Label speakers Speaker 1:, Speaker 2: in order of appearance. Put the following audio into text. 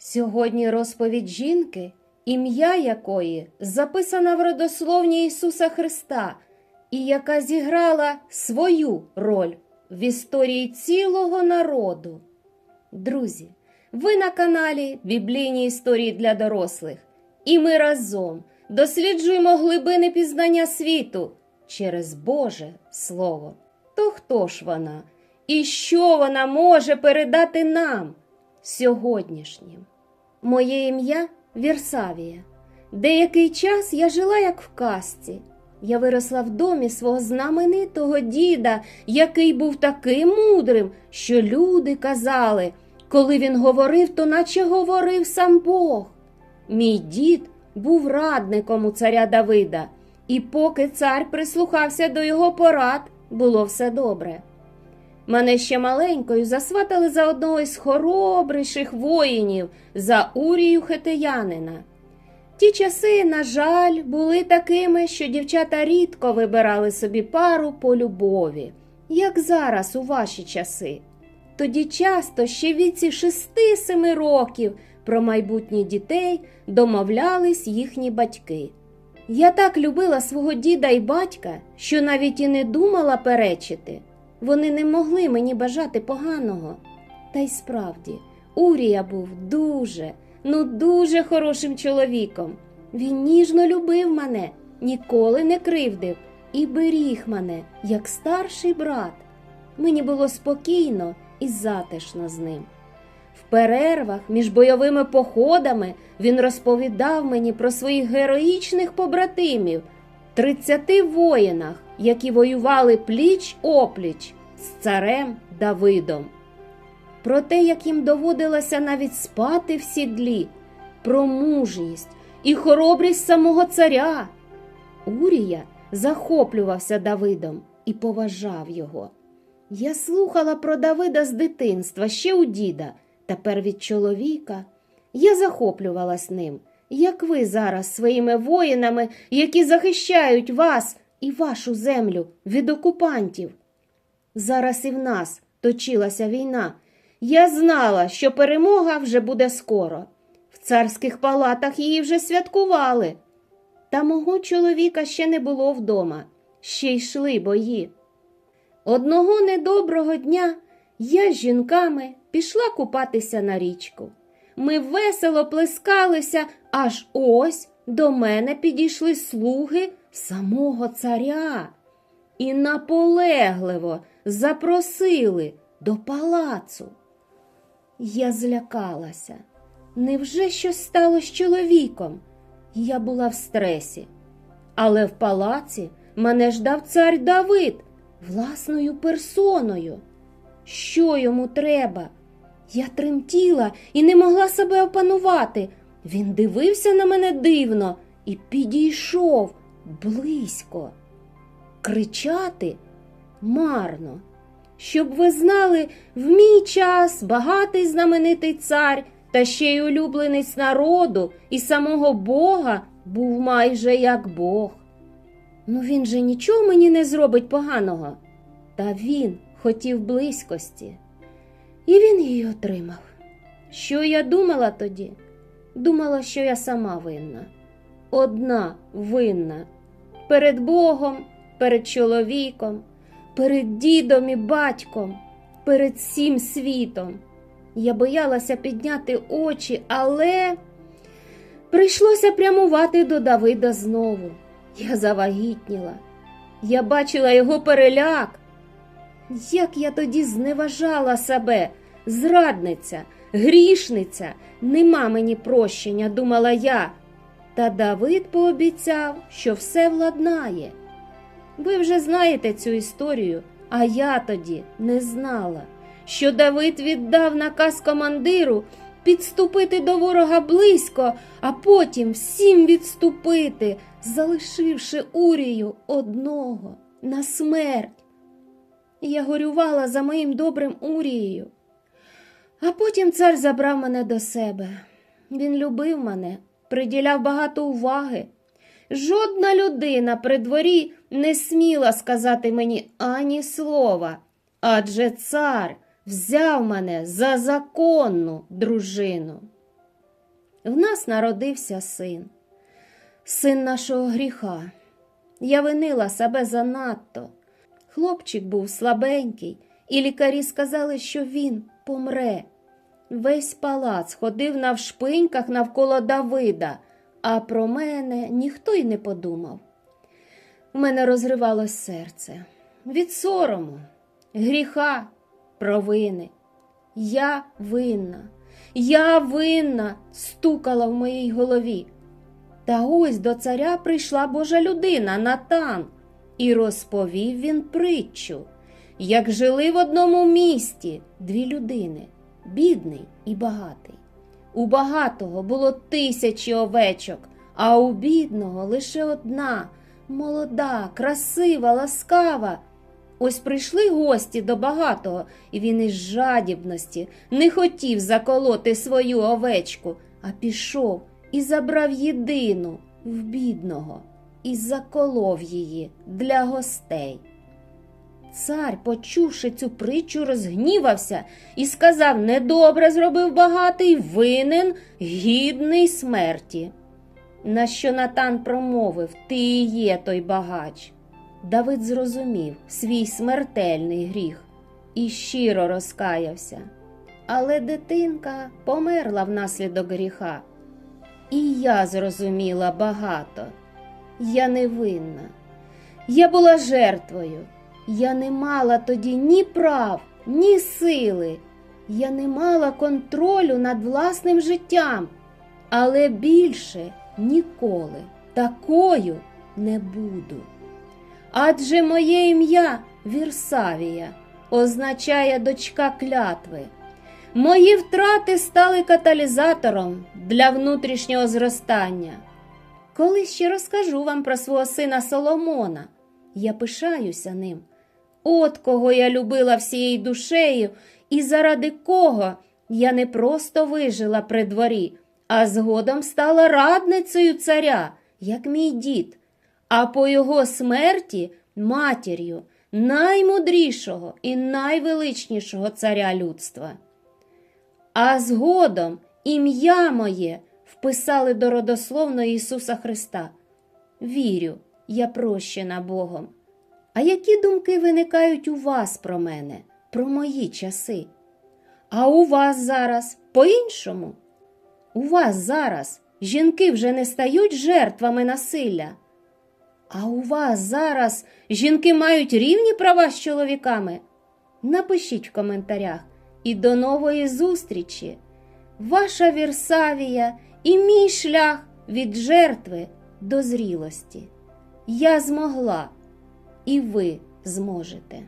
Speaker 1: Сьогодні розповідь жінки, ім'я якої записана в родословні Ісуса Христа, і яка зіграла свою роль в історії цілого народу. Друзі, ви на каналі Біблійні історії для дорослих, і ми разом досліджуємо глибини пізнання світу через Боже Слово. То хто ж вона? І що вона може передати нам сьогоднішнім? Моє ім'я Вірсавія. Деякий час я жила як в казці. Я виросла в домі свого знаменитого діда, який був таким мудрим, що люди казали, коли він говорив, то наче говорив сам Бог. Мій дід був радником у царя Давида, і поки цар прислухався до його порад, було все добре. Мене ще маленькою засватали за одного із хоробріших воїнів за Урію Хетеянина. Ті часи, на жаль, були такими, що дівчата рідко вибирали собі пару по любові, як зараз у ваші часи. Тоді часто ще віці шести-семи років про майбутніх дітей домовлялись їхні батьки. Я так любила свого діда і батька, що навіть і не думала перечити. Вони не могли мені бажати поганого. Та й справді, Урія був дуже, ну дуже хорошим чоловіком. Він ніжно любив мене, ніколи не кривдив і беріг мене, як старший брат. Мені було спокійно і затишно з ним. В перервах між бойовими походами він розповідав мені про своїх героїчних побратимів, тридцяти воїнах, які воювали пліч опліч з царем Давидом. Про те, як їм доводилося навіть спати в сідлі, про мужність і хоробрість самого царя. Урія захоплювався Давидом і поважав його. Я слухала про Давида з дитинства, ще у діда, тепер від чоловіка. Я захоплювалась ним, як ви зараз своїми воїнами, які захищають вас і вашу землю від окупантів. Зараз і в нас точилася війна. Я знала, що перемога вже буде скоро. В царських палатах її вже святкували. Та мого чоловіка ще не було вдома, ще йшли бої. Одного недоброго дня я з жінками пішла купатися на річку. Ми весело плескалися, аж ось до мене підійшли слуги самого царя і наполегливо запросили до палацу. Я злякалася. Невже щось стало з чоловіком? Я була в стресі. Але в палаці мене ждав цар Давид власною персоною. Що йому треба? Я тремтіла і не могла себе опанувати. Він дивився на мене дивно і підійшов близько. Кричати марно. Щоб ви знали, в мій час багатий знаменитий цар та ще й улюбленець народу і самого Бога був майже як Бог. Ну він же нічого мені не зробить поганого. Та він хотів близькості, і він її отримав. Що я думала тоді? Думала, що я сама винна. Одна винна перед Богом, перед чоловіком, перед дідом і батьком, перед всім світом. Я боялася підняти очі, але прийшлося прямувати до Давида знову. Я завагітніла. Я бачила його переляк. Як я тоді зневажала себе, зрадниця, грішниця, нема мені прощення, думала я. Та Давид пообіцяв, що все владнає. Ви вже знаєте цю історію, а я тоді не знала, що Давид віддав наказ командиру підступити до ворога близько, а потім всім відступити, залишивши Урію одного на смерть. Я горювала за моїм добрим Урією. А потім цар забрав мене до себе. Він любив мене, приділяв багато уваги. Жодна людина при дворі не сміла сказати мені ані слова, адже цар взяв мене за законну дружину. в нас народився син, син нашого гріха. Я винила себе занадто. Хлопчик був слабенький, і лікарі сказали, що він помре. Весь палац ходив навшпиньках навколо Давида, а про мене ніхто й не подумав. У мене розривалось серце від сорому, гріха, провини. Я винна, я винна, стукала в моїй голові. Та ось до царя прийшла Божа людина, Натан, і розповів він притчу, як жили в одному місті дві людини, бідний і багатий. У багатого було тисячі овечок, а у бідного лише одна, молода, красива, ласкава. Ось прийшли гості до багатого, і він із жадібності не хотів заколоти свою овечку, а пішов і забрав єдину в бідного і заколов її для гостей. Цар, почувши цю притчу, розгнівався і сказав недобре зробив багатий, винен, гідний смерті. На що Натан промовив Ти і є той багач. Давид зрозумів свій смертельний гріх і щиро розкаявся. Але дитинка померла внаслідок гріха. І я зрозуміла багато. Я не винна. Я була жертвою. Я не мала тоді ні прав, ні сили. Я не мала контролю над власним життям, але більше ніколи такою не буду. Адже моє ім'я Вірсавія означає дочка клятви. Мої втрати стали каталізатором для внутрішнього зростання. Колись ще розкажу вам про свого сина Соломона. Я пишаюся ним. От кого я любила всією душею, і заради кого я не просто вижила при дворі, а згодом стала радницею царя, як мій дід, а по його смерті матір'ю наймудрішого і найвеличнішого царя людства. А згодом ім'я моє вписали до родословної Ісуса Христа. Вірю, я прощена Богом. А які думки виникають у вас про мене, про мої часи? А у вас зараз по-іншому? У вас зараз жінки вже не стають жертвами насилля. А у вас зараз жінки мають рівні права з чоловіками? Напишіть в коментарях і до нової зустрічі! Ваша Вірсавія і мій шлях від жертви до зрілості. Я змогла, і ви зможете.